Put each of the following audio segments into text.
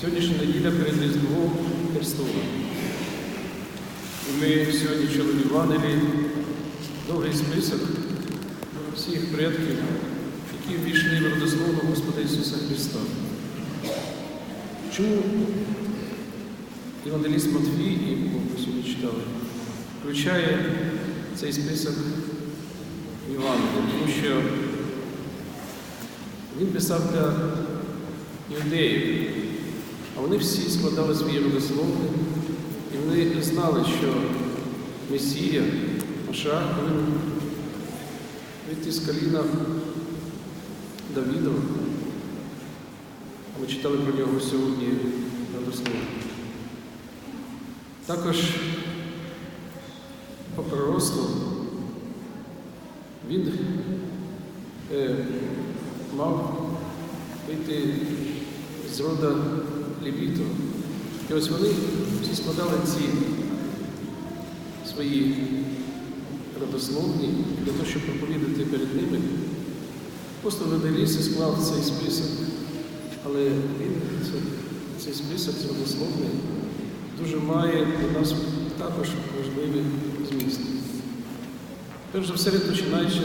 Сьогоднішня неділя перед Різдвом Христовим. І ми сьогодні чули в довгий список всіх предків, які ввійшли в родословну Господа Ісуса Христа. Чому Євангеліст Матвій, якого ми сьогодні читали, включає цей список в Тому що він писав для юдеїв, а вони всі складали свої родословни, і вони знали, що Месія, Маша, повинен вийти з коліна Давідова. Ми читали про нього сьогодні родословно. Також по пророцтву він е, мав вийти з рода Левіту. І ось вони всі складали ці свої родословні для того, щоб проповідати перед ними. Апостол Веделіс склав цей список, але він це- цей список родословний дуже має для нас також важливий зміст. Перш за все, починаючи,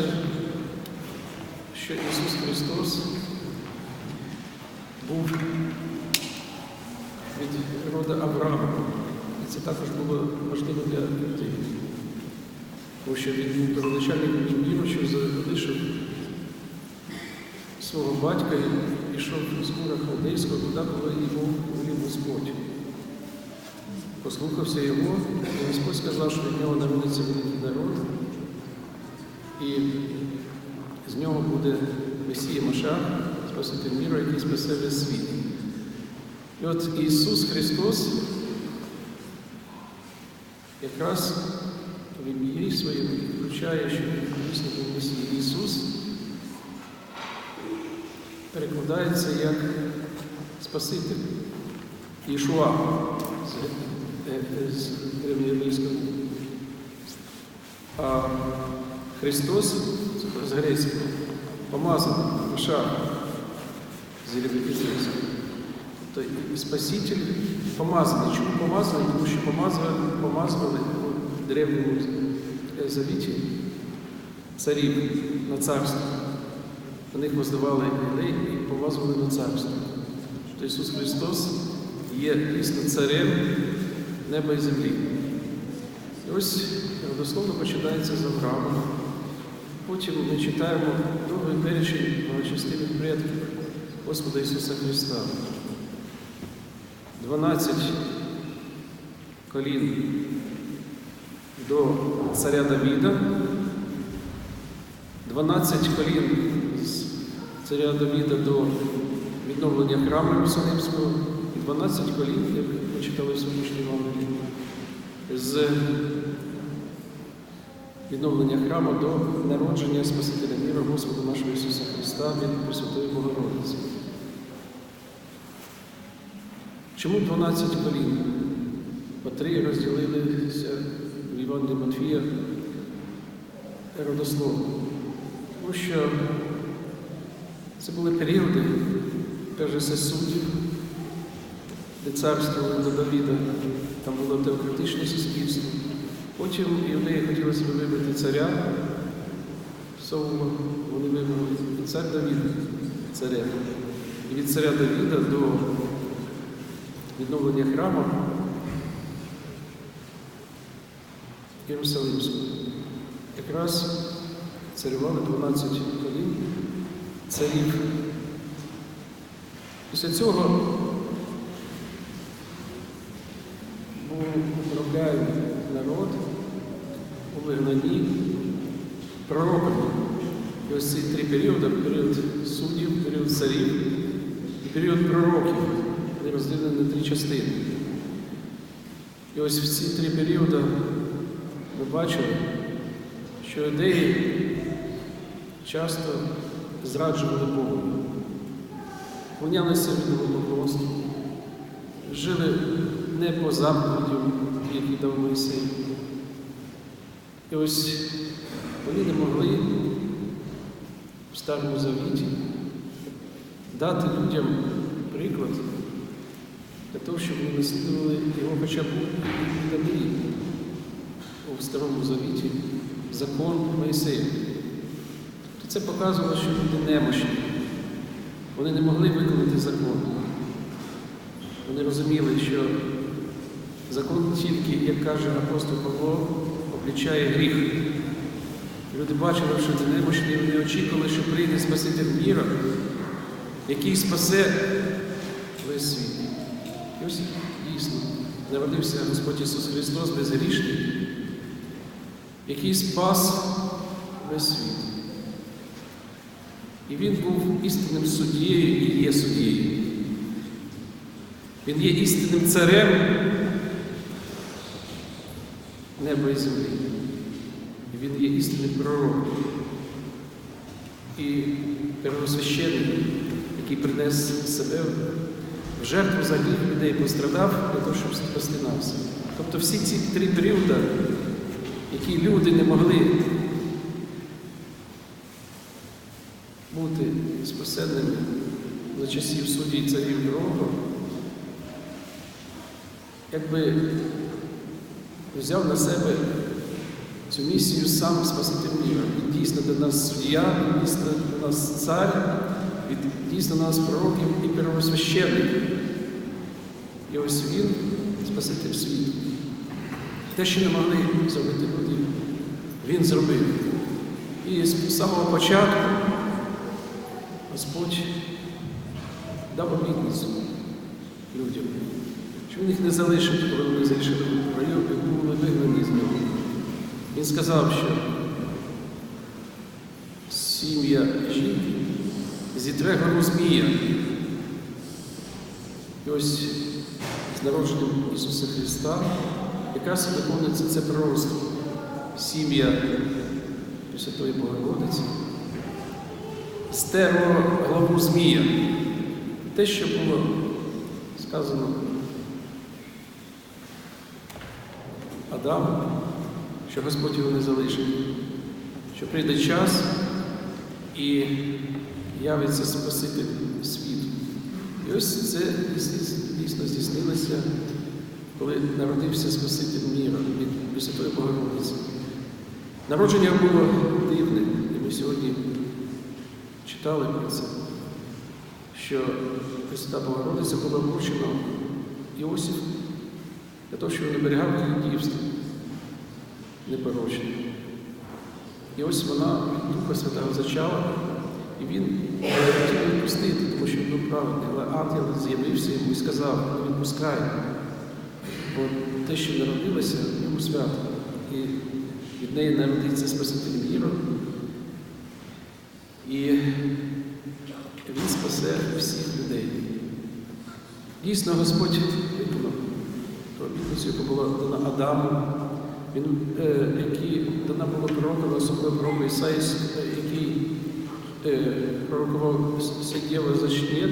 що Ісус Христос був від роду Авраама. І це також було важливо для людей. Тому що він був первоначальником віруючого, залишив свого батька і пішов з мура халдейського, туди, коли йому волів Господь. Послухався його, і Господь сказав, що від нього народиться великий народ, і з нього буде Месія Машах, Спаситель міру, який спасе весь світ. І от Ісус Христос якраз в ім'ї своєму включає, що Він був Ісус перекладається як Спаситель. Ішуа з, е, е, древньоєврейського. А Христос з грецького помазаний, Машах з єврейського. Тобто і Спаситель помазаний. Чому помазаний? Тому що помазували, помазували у древньому завіті царів на царство. На них воздавали людей і помазували на царство. Тобто Ісус Христос є дійсно царем неба і землі. І ось дословно починається з Авраама. Потім ми читаємо довгий перечень благочестивих предків Господа Ісуса Христа. 12 колін до царя Давіда, 12 колін з царя Давіда до відновлення храму Єрусалимського, і 12 колін, як ми читали в сьогоднішній Євангелії, з відновлення храму до народження Спасителя міра Господа нашого Ісуса Христа від Пресвятої Богородиці. Чому 12 колін? По три розділилися в Івангелії Матфія родословно. Тому що це були періоди, за все, суддів, де царствували до Давіда, там було теократичне суспільство. Потім іудеї хотіли собі вибрати царя, Саула, вони вибрали і цар Давід, царя. І від царя Давіда до відновлення храму Єрусалимського. Якраз царювали 12 колін царів. Після цього був управляє народ у вигнанні пророками. І ось ці три періоди період суддів, період царів і період пророків. Розділені на три частини. І ось в ці три періоди ми бачили, що ідеї часто зраджували Богу, клонялися від поклонству, жили не по заповідям, які дав Моїсей. І ось вони не могли в Старому Завіті дати людям приклад для того, щоб вони наслідували його хоча б і далі у Старому Завіті закон Моїсея. То це показувало, що люди немощні. Вони не могли виконати закон. Вони розуміли, що закон тільки, як каже апостол Павло, облічає гріх. Люди бачили, що це немощні, вони очікували, що прийде Спаситель міра, який спасе весь світ. Ось дійсно народився Господь Ісус Христос безгрішний, який спас весь світ. І Він був істинним суддєю і є суддєю. Він є істинним царем неба і землі. І Він є істинним пророком. І первосвященник, який принес себе в жертву за гріх людей, пострадав для того, щоб спасти нас. Тобто всі ці три періоди, які люди не могли бути спасенними за часів судді і царів Європи, якби взяв на себе цю місію сам Спаситель міра. Він дійсно до нас суддя, дійсно до нас цар, він дійсно до нас пророків і первосвященник. І ось він Спаситель світу. Те, що не могли зробити люди, він зробив. І з самого початку Господь дав обітницю людям, що їх не залишить, коли вони в раю і були вигнані з нього. Він сказав, що сім'я жінки зітре гору Змія. І ось з народженням Ісуса Христа якраз виконується це пророцтво. Сім'я Пресвятої Богородиці стеро главу Змія. Те, що було сказано Адаму, що Господь його не залишить, що прийде час і явиться Спаситель світу. І ось це дійсно здійснилося, коли народився Спаситель міра від Пресвятої Богородиці. Народження було дивне, і ми сьогодні читали про це, що Пресвята Богородиця була вручена Іосиф для того, щоб він оберігав її непорочне. І ось вона від Духа Святого зачала, і він хотів відпустити, тому що він був праведний, але ангел з'явився йому і сказав, не відпускай, бо те, що народилося, йому свято. І від неї народиться Спаситель міру. І він спасе всіх людей. Дійсно, Господь виконав ту обітницю, яка була дана Адаму, він, е, який дана була пророка, особливо пророку Ісаїс, який е, пророкував Сидєва зачнет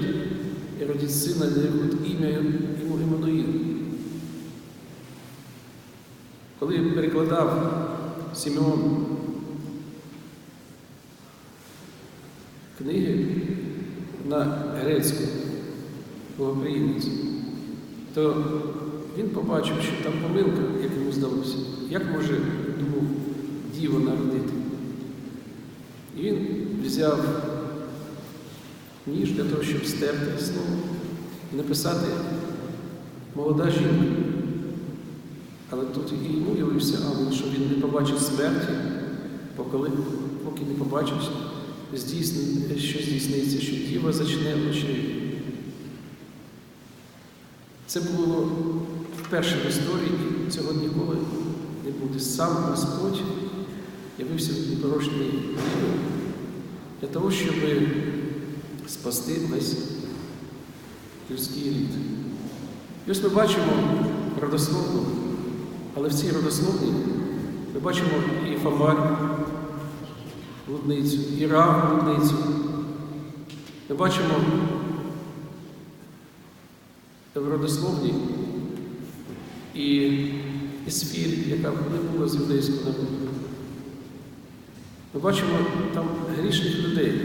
і родить сина, нарекут ім'я йому Іммануїл. Коли перекладав Сімеон книги на грецьку богоприємницю, то він побачив, що там помилка, як йому здалося. Як може, думав, діво народити? І він взяв ніж для того, щоб стерти слово і написати молода жінка. Але тут і йому явився ангел, що він не побачив смерті, поки, поки не побачив, що здійсниться, що діва зачне очей. Це було вперше в історії, цього ніколи не буде. Сам Господь явився в непорочній діві для того, щоб спасти весь людський рід. І ось ми бачимо родословну, але в цій родословні ми бачимо і Фомарь, блудницю, і Рав, блудницю. Ми бачимо в родословні і Ісфір, яка не була з юдейського народу. Ми бачимо там грішних людей,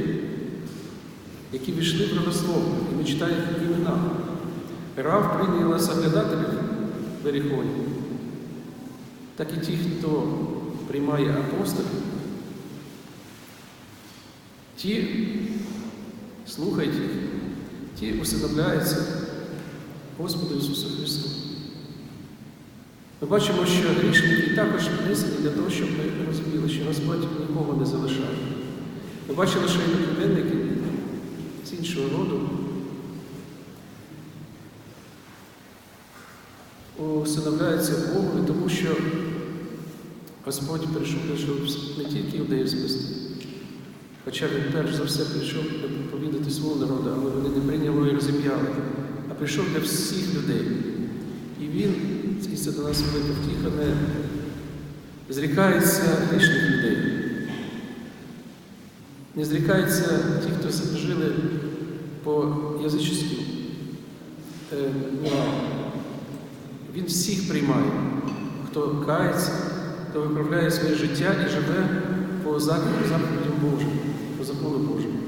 які війшли в родословну, і ми читаємо імена. Рав прийняла соглядателів в Еріхоні, так і ті, хто приймає апостолів, ті слухають їх, ті усиновляються Господу Ісусу Христу. Ми бачимо, що грішники також внесені для того, щоб ми розуміли, що Господь нікого не залишає. Ми бачили, що і племінники з іншого роду усиновляються Богу, тому що Господь прийшов, не тільки юдеїв спасти, хоча він перш за все прийшов повідати свого народу, але вони не прийняли і розім'яли, а прийшов для всіх людей. І він, і це до нас велика втіха, не зрікається грішних людей. Не зрікається ті, хто жили по язичницькій е. Він всіх приймає, хто кається, хто виправляє своє життя і живе по заповідям Божим, по закону Божому.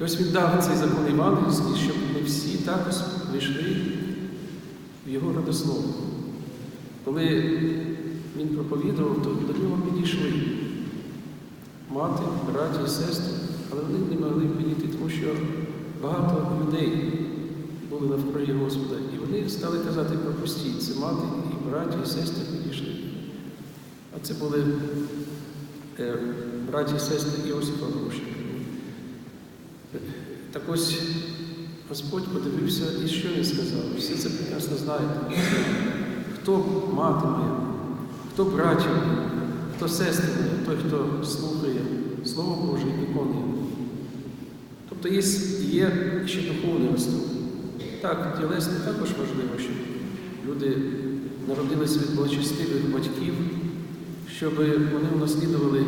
І ось він дав цей закон Івангельський, щоб ми всі також вийшли в його родослову. Коли він проповідував, то до нього підійшли мати, браті і сестри, але вони не могли підійти, тому що багато людей були навкруги Господа. І вони стали казати пропустіть, це мати, і браті, і сестри підійшли. А це були е, браті і сестри Іосифа Груші. Так ось Господь подивився і що він сказав? Всі це прекрасно знаєте. Хто мати моя, хто братів моя, хто сестри моя, той, хто слухає Слово Боже і виконує. Тобто є, є ще духовний розвиток. Так, тілесне також важливо, щоб люди народилися від благочестивих батьків, щоб вони унаслідували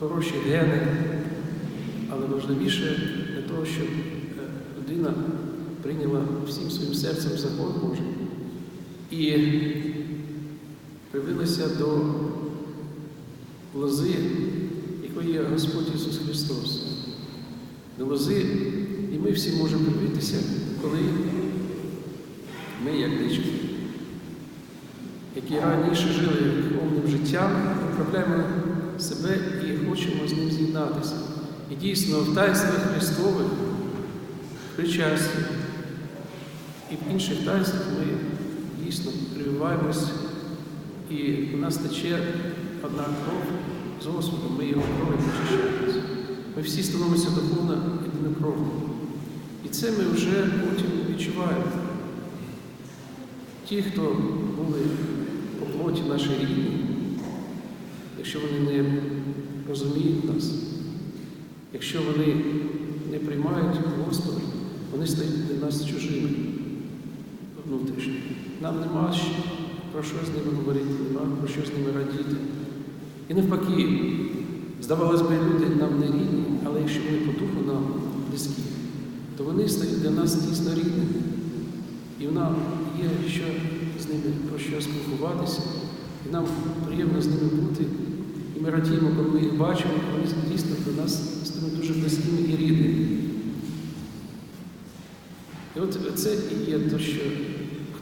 хороші гени, але важливіше для того, щоб людина прийняла всім своїм серцем закон Божий і привилася до лози, якої є Господь Ісус Христос. До лози, і ми всі можемо привитися, коли ми, як дички, які раніше жили гріховним життям, виправляємо себе і хочемо з ним з'єднатися. І дійсно в таїнствах Христових, в причасті і в інших таїнствах ми дійсно прививаємось, і у нас тече одна кров з Господом, ми його кров'ю почищаємося. Ми всі становимося духовно єдинокровно. І це ми вже потім відчуваємо. Ті, хто були по плоті наші рідні, якщо вони не розуміють нас, якщо вони не приймають Господа, вони стають для нас чужими внутрішньо. Нам нема про що з ними говорити, нема про що з ними радіти. І навпаки, здавалось би, люди нам не рідні, але якщо вони по духу нам близькі, то вони стають для нас дійсно рідними. І в нам є що з ними про що спілкуватися, і нам приємно з ними бути. І ми радіємо, коли ми їх бачимо, вони дійсно для нас стають дуже близькими і рідними. І от це і є те, що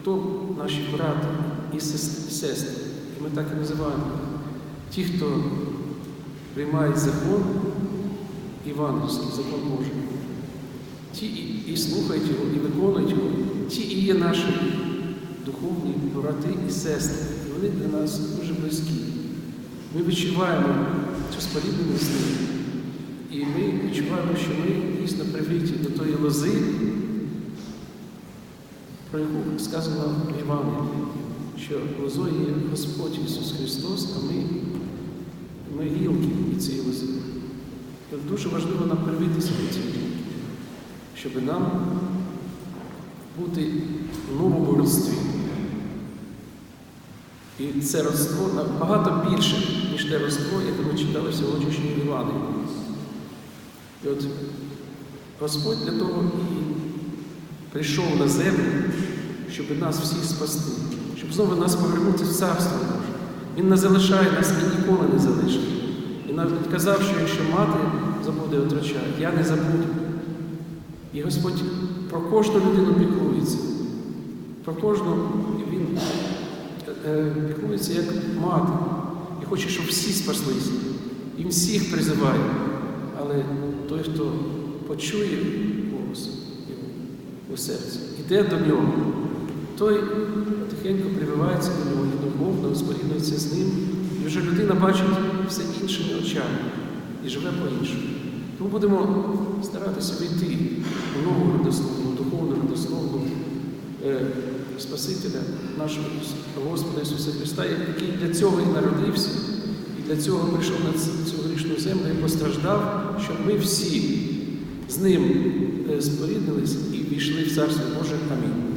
хто наші брати і сестри, і ми так і називаємо. Ті, хто приймають закон Івангельський, закон Божий, ті і, і слухають його, і виконують його, ті і є наші духовні брати і сестри. Вони для нас дуже близькі. Ми відчуваємо цю спорідненість. І ми відчуваємо, що ми дійсно привиті до тої лози, про яку сказано в що лозою є Господь Ісус Христос, а ми, ми гілки від цієї лози. І дуже важливо нам привитися до цієї гілки, щоб нам бути в новому родстві. І це родство набагато більше, ніж те родство, яке ми читали в сьогоднішній. І от Господь для того і прийшов на землю, щоб нас всіх спасти, щоб знову нас повернути в Царство Боже. Він не залишає нас і ніколи не залишить. І навіть казав, що якщо мати забуде, втрачає, я не забуду. І Господь про кожну людину піклується. Про кожну і Він е, піклується як мати. І хоче, щоб всі спаслися. Він всіх призиває. Але той, хто почує серці, іде до нього, той тихенько прививається до нього і духовно споріднується з ним. І вже людина бачить все іншими очами і живе по-іншому. Тому будемо старатися війти у нову родословну, духовну родословну е, Спасителя нашого Господа Ісуса Христа, який для цього і народився, і для цього прийшов на цю грішну землю і постраждав, щоб ми всі з ним е, споріднились і війшли в Царство Боже. Амінь.